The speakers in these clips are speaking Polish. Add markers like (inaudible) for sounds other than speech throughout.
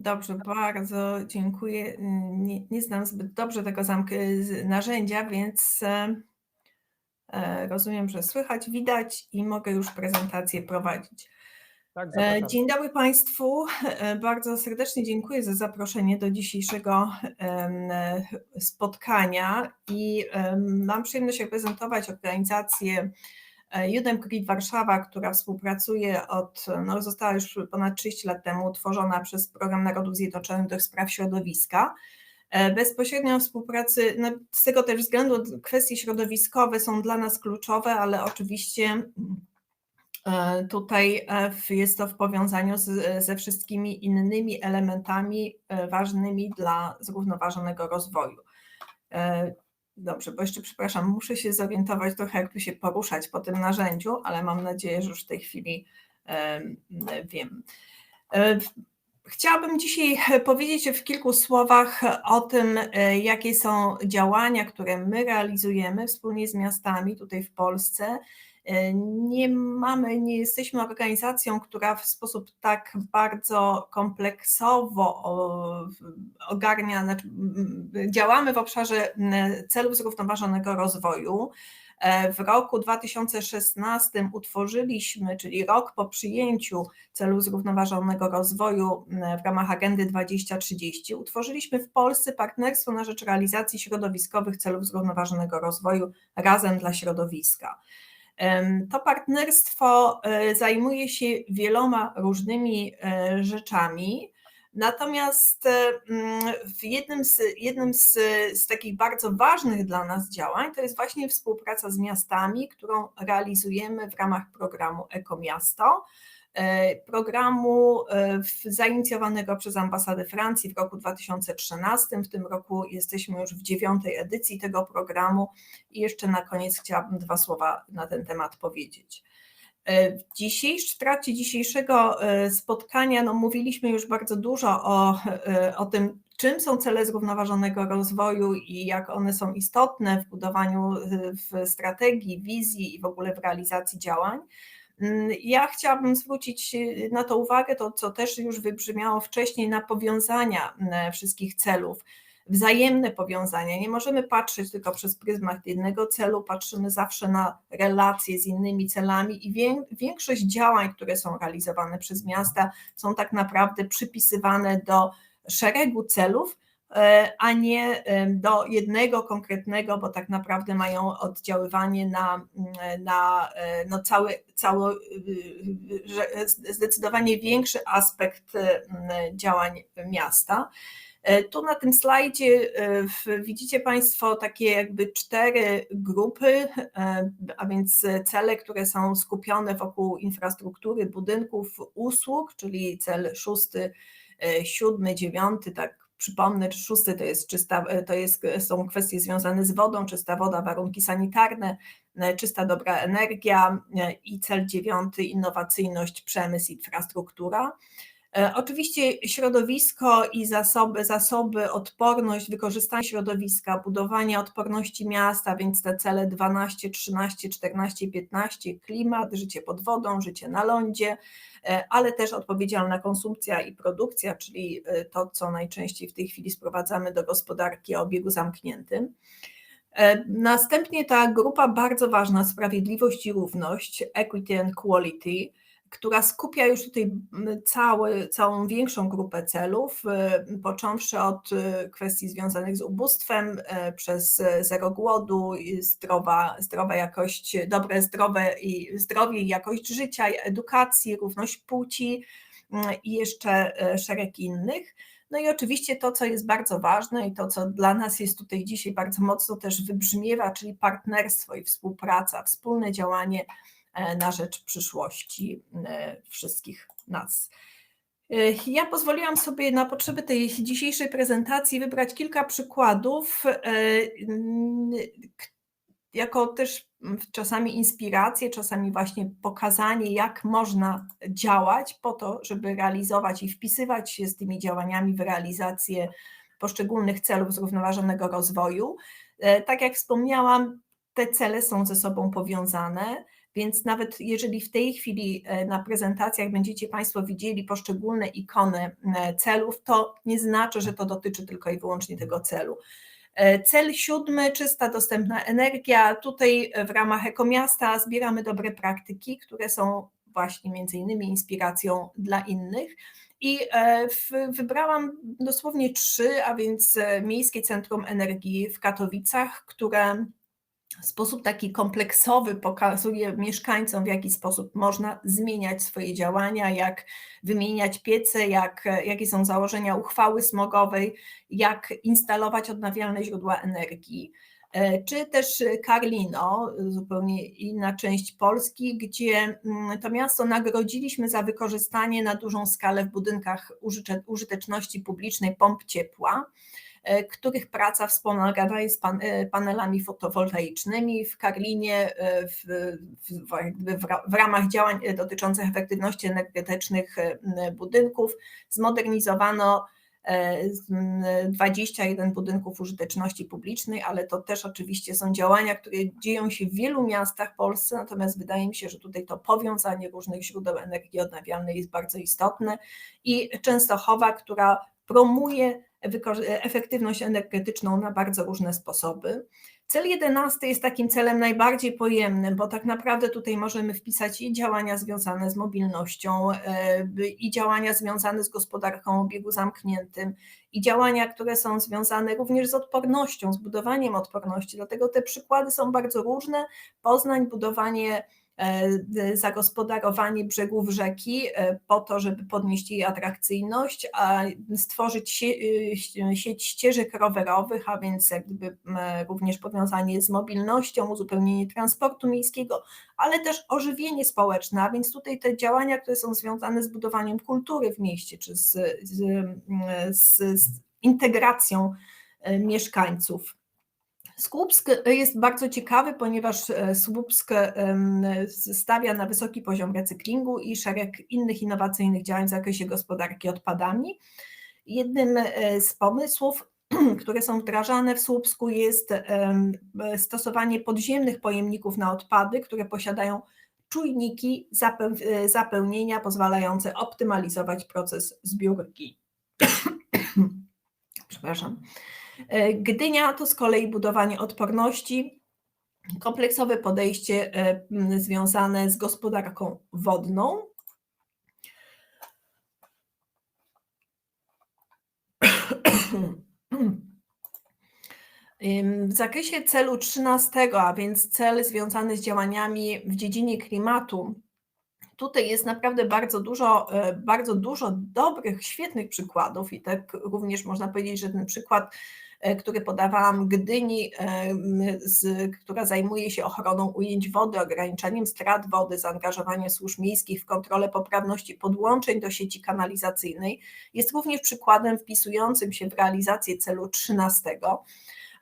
Dobrze, bardzo dziękuję. Nie, nie znam zbyt dobrze tego zamk- narzędzia, więc e, e, rozumiem, że słychać, widać i mogę już prezentację prowadzić. Tak, E. Dzień dobry Państwu. Bardzo serdecznie dziękuję za zaproszenie do dzisiejszego spotkania i mam przyjemność reprezentować organizację Judem Creed Warszawa, która współpracuje od, no została już ponad 30 lat temu utworzona przez Program Narodów Zjednoczonych do spraw środowiska. E, Bezpośrednio współpracy, no z tego też względu kwestie środowiskowe są dla nas kluczowe, ale oczywiście E, Tutaj e, jest to w powiązaniu z, ze wszystkimi innymi elementami e, ważnymi dla zrównoważonego rozwoju. E, Dobrze, bo jeszcze przepraszam, muszę się zorientować trochę, jak tu się poruszać po tym narzędziu, ale mam nadzieję, że już w tej chwili e, wiem. E, Chciałabym dzisiaj powiedzieć w kilku słowach o tym, e, jakie są działania, które my realizujemy wspólnie z miastami tutaj w Polsce. Nie mamy, nie jesteśmy organizacją, która w sposób tak bardzo kompleksowo ogarnia, znaczy działamy w obszarze celów zrównoważonego rozwoju. E, W roku 2016 utworzyliśmy, czyli rok po przyjęciu celu zrównoważonego rozwoju w ramach Agendy 2030, utworzyliśmy w Polsce Partnerstwo na rzecz realizacji środowiskowych celów zrównoważonego rozwoju razem dla środowiska. To partnerstwo e, zajmuje się wieloma różnymi e, rzeczami. Natomiast e, mm, w jednym, z, jednym z, z takich bardzo ważnych dla nas działań to jest właśnie współpraca z miastami, którą realizujemy w ramach programu Ekomiasto e, programu e, zainicjowanego przez ambasadę Francji w roku 2013. W tym roku jesteśmy już w dziewiątej edycji tego programu i jeszcze na koniec chciałabym dwa słowa na ten temat powiedzieć. E, W, dzisiejsz, w trakcie dzisiejszego e, spotkania no, mówiliśmy już bardzo dużo o, e, o tym, czym są cele zrównoważonego rozwoju i jak one są istotne w budowaniu e, w strategii, wizji i w ogóle w realizacji działań. Mm, Ja chciałabym zwrócić e, na to uwagę, to co też już wybrzmiało wcześniej, na powiązania m, wszystkich celów wzajemne powiązania. Nie możemy patrzeć tylko przez pryzmat jednego celu, patrzymy zawsze na relacje z innymi celami i wię- większość działań, które są realizowane przez miasta, są tak naprawdę przypisywane do szeregu celów, e, a nie e, do jednego konkretnego, bo tak naprawdę mają oddziaływanie na, mm, na e, no cały, cały, y, zdecydowanie większy aspekt e, działań miasta. E, Tu na tym slajdzie e, widzicie Państwo takie jakby cztery grupy, e, a więc cele, które są skupione wokół infrastruktury, budynków, usług, czyli cel szósty, e, siódmy, dziewiąty, tak przypomnę, szósty to jest czysta, e, to jest, są kwestie związane z wodą, czysta woda, warunki sanitarne, e, czysta dobra energia e, i cel dziewiąty, innowacyjność, przemysł, infrastruktura. E, Oczywiście środowisko i zasoby, zasoby, odporność, wykorzystanie środowiska, budowanie odporności miasta, więc te cele 12, 13, 14, 15, klimat, życie pod wodą, życie na lądzie, e, ale też odpowiedzialna konsumpcja i produkcja, czyli e, to, co najczęściej w tej chwili sprowadzamy do gospodarki o obiegu zamkniętym. Następnie ta grupa bardzo ważna, sprawiedliwość i równość, equity and quality, która skupia już tutaj cały, całą większą grupę celów, e, począwszy od e, kwestii związanych z ubóstwem, e, przez zero głodu, zdrowa, zdrowa jakość, dobre zdrowe i zdrowie i jakość życia, edukacji, równość płci i jeszcze szereg innych. No i oczywiście to, co jest bardzo ważne i to, co dla nas jest tutaj dzisiaj bardzo mocno też wybrzmiewa, czyli partnerstwo i współpraca, wspólne działanie na rzecz przyszłości e, wszystkich nas. E, Ja pozwoliłam sobie na potrzeby tej dzisiejszej prezentacji wybrać kilka przykładów, e, jako też czasami inspirację, czasami właśnie pokazanie, jak można działać po to, żeby realizować i wpisywać się z tymi działaniami w realizację poszczególnych celów zrównoważonego rozwoju. E, Tak jak wspomniałam, te cele są ze sobą powiązane. Więc nawet jeżeli w tej chwili na prezentacjach będziecie Państwo widzieli poszczególne ikony celów, to nie znaczy, że to dotyczy tylko i wyłącznie tego celu. Cel siódmy, czysta dostępna energia. Tutaj w ramach Ekomiasta zbieramy dobre praktyki, które są właśnie między innymi inspiracją dla innych. I e, wybrałam dosłownie trzy, a więc e, Miejskie Centrum Energii w Katowicach, które w sposób taki kompleksowy pokazuje mieszkańcom, w jaki sposób można zmieniać swoje działania, jak wymieniać piece, jak, jakie są założenia uchwały smogowej, jak instalować odnawialne źródła energii. E, czy też Karlino, zupełnie inna część Polski, gdzie mm, to miasto nagrodziliśmy za wykorzystanie na dużą skalę w budynkach użyteczności publicznej pomp ciepła których praca wspomagana jest pan, e, panelami fotowoltaicznymi. W Karlinie w, w, w, w, ramach działań dotyczących efektywności energetycznych budynków zmodernizowano 21 budynków użyteczności publicznej, ale to też oczywiście są działania, które dzieją się w wielu miastach w Polsce, natomiast wydaje mi się, że tutaj to powiązanie różnych źródeł energii odnawialnej jest bardzo istotne i Częstochowa, która promuje efektywność energetyczną na bardzo różne sposoby. Cel jedenasty jest takim celem najbardziej pojemnym, bo tak naprawdę tutaj możemy wpisać i działania związane z mobilnością, e, i działania związane z gospodarką o obiegu zamkniętym, i działania, które są związane również z odpornością, z budowaniem odporności. Dlatego te przykłady są bardzo różne. Poznań, budowanie zagospodarowanie brzegów rzeki e, po to, żeby podnieść jej atrakcyjność, a stworzyć e, sieć ścieżek rowerowych, a więc jakby również powiązanie z mobilnością, uzupełnienie transportu miejskiego, ale też ożywienie społeczne, a więc tutaj te działania, które są związane z budowaniem kultury w mieście, czy z, z, z, z integracją mieszkańców. Słupsk jest bardzo ciekawy, ponieważ e, Słupsk stawia na wysoki poziom recyklingu i szereg innych innowacyjnych działań w zakresie gospodarki odpadami. Jednym e, z pomysłów, (clears throat) które są wdrażane w Słupsku jest stosowanie podziemnych pojemników na odpady, które posiadają czujniki e, zapełnienia pozwalające optymalizować proces zbiórki. (clears throat) Przepraszam. E, Gdynia to z kolei budowanie odporności, kompleksowe podejście e, związane z gospodarką wodną. W zakresie celu 13, a więc cel związany z działaniami w dziedzinie klimatu, tutaj jest naprawdę bardzo dużo, e, bardzo dużo dobrych, świetnych przykładów i tak również można powiedzieć, że ten przykład który podawałam Gdyni, e, z, która zajmuje się ochroną ujęć wody, ograniczaniem strat wody, zaangażowanie służb miejskich w kontrolę poprawności podłączeń do sieci kanalizacyjnej, jest również przykładem wpisującym się w realizację celu 13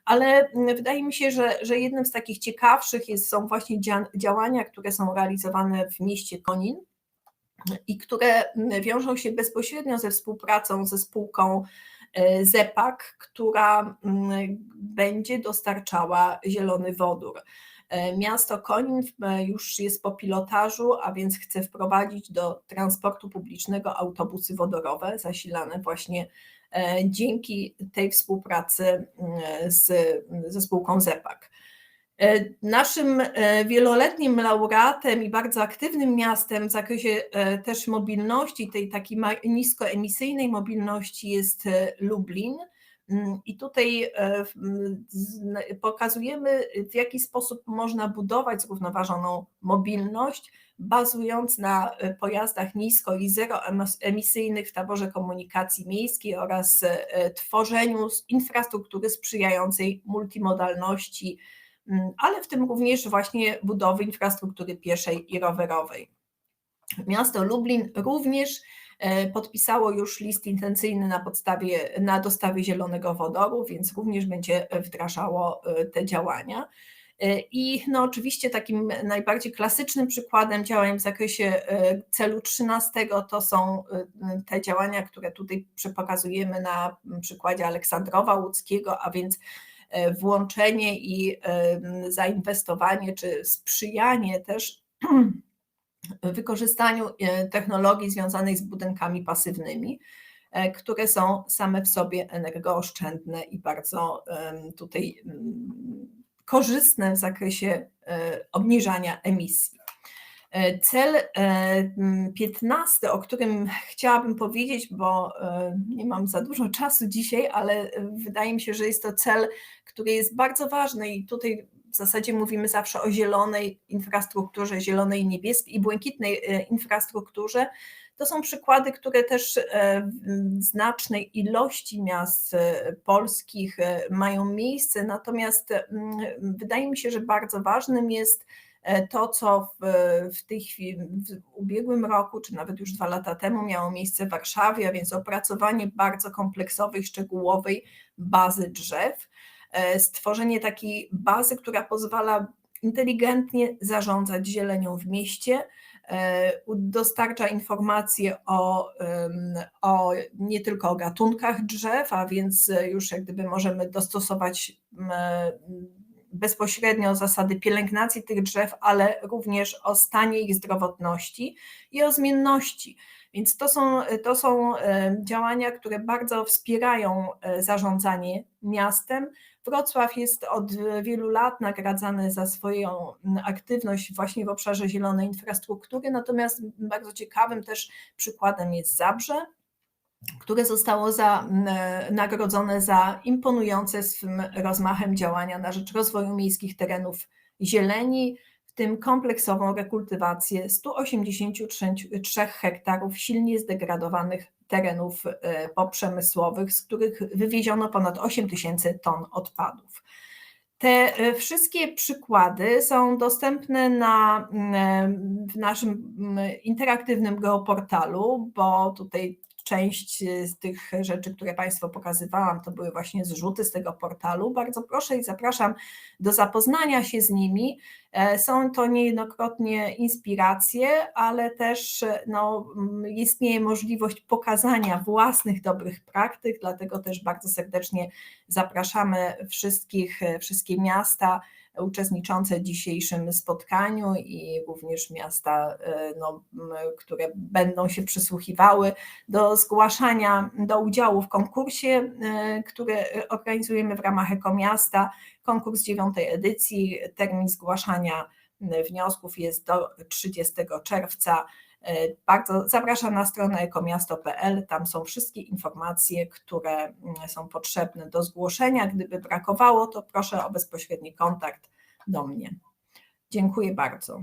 ale wydaje mi się, że, że jednym z takich ciekawszych jest, są właśnie działania, które są realizowane w mieście Konin i które wiążą się bezpośrednio ze współpracą ze spółką E, ZEPAK, która mm, będzie dostarczała zielony wodór. E, miasto Konin e, już jest po pilotażu, a więc chce wprowadzić do transportu publicznego autobusy wodorowe zasilane właśnie dzięki tej współpracy mm, z, ze spółką ZEPAK. E, naszym e, wieloletnim laureatem i bardzo aktywnym miastem w zakresie e, też mobilności, tej takiej niskoemisyjnej mobilności jest Lublin. Mm, I tutaj pokazujemy, w jaki sposób można budować zrównoważoną mobilność, bazując na pojazdach nisko i zeroemisyjnych w taborze komunikacji miejskiej oraz tworzeniu infrastruktury sprzyjającej multimodalności ale w tym również właśnie budowy infrastruktury pieszej i rowerowej. Miasto Lublin również e, podpisało już list intencyjny na podstawie, na dostawie zielonego wodoru, więc również będzie wdrażało e, te działania. E, I no oczywiście takim najbardziej klasycznym przykładem działań w zakresie celu 13 to są te działania, które tutaj pokazujemy na przykładzie Aleksandrowa Łódzkiego, a więc włączenie i zainwestowanie, czy sprzyjanie też (clears throat) wykorzystaniu technologii związanej z budynkami pasywnymi, które są same w sobie energooszczędne i bardzo tutaj korzystne w zakresie obniżania emisji. E, cel 15, e, o którym chciałabym powiedzieć, bo e, nie mam za dużo czasu dzisiaj, ale wydaje mi się, że jest to cel, który jest bardzo ważny i tutaj w zasadzie mówimy zawsze o zielonej infrastrukturze, zielonej, niebieskiej i błękitnej infrastrukturze. To są przykłady, które też w znacznej ilości miast polskich mają miejsce, natomiast wydaje mi się, że bardzo ważnym jest to, co w, w tej chwili, w ubiegłym roku, czy nawet już dwa lata temu miało miejsce w Warszawie, a więc opracowanie bardzo kompleksowej, szczegółowej bazy drzew, e, stworzenie takiej bazy, która pozwala inteligentnie zarządzać zielenią w mieście, e, dostarcza informacje o, o nie tylko o gatunkach drzew, a więc już jak gdyby możemy dostosować bezpośrednio zasady pielęgnacji tych drzew, ale również o stanie ich zdrowotności i o zmienności. Więc to są, to są e, działania, które bardzo wspierają e, zarządzanie miastem. Wrocław jest od wielu lat nagradzany za swoją aktywność właśnie w obszarze zielonej infrastruktury, natomiast bardzo ciekawym też przykładem jest Zabrze, które zostało za, nagrodzone za imponujące swym rozmachem działania na rzecz rozwoju miejskich terenów zieleni, w tym kompleksową rekultywację 183 hektarów silnie zdegradowanych terenów e, poprzemysłowych, z których wywieziono ponad 8 tysięcy ton odpadów. Te e, wszystkie przykłady są dostępne na, w naszym interaktywnym geoportalu, bo tutaj część e, z tych rzeczy, które Państwu pokazywałam, to były właśnie zrzuty z tego portalu. Bardzo proszę i zapraszam do zapoznania się z nimi. E, są to niejednokrotnie inspiracje, ale też e, no, istnieje możliwość pokazania własnych dobrych praktyk, dlatego też bardzo serdecznie zapraszamy wszystkich, wszystkie miasta, uczestniczące w dzisiejszym spotkaniu i również miasta, e, no, które będą się przysłuchiwały do zgłaszania do udziału w konkursie, e, który organizujemy w ramach Ekomiasta. Konkurs dziewiątej edycji, termin zgłaszania wniosków jest do 30 czerwca. E, bardzo zapraszam na stronę ekomiasto.pl, tam są wszystkie informacje, które są potrzebne do zgłoszenia. Gdyby brakowało, to proszę o bezpośredni kontakt do mnie. Dziękuję bardzo.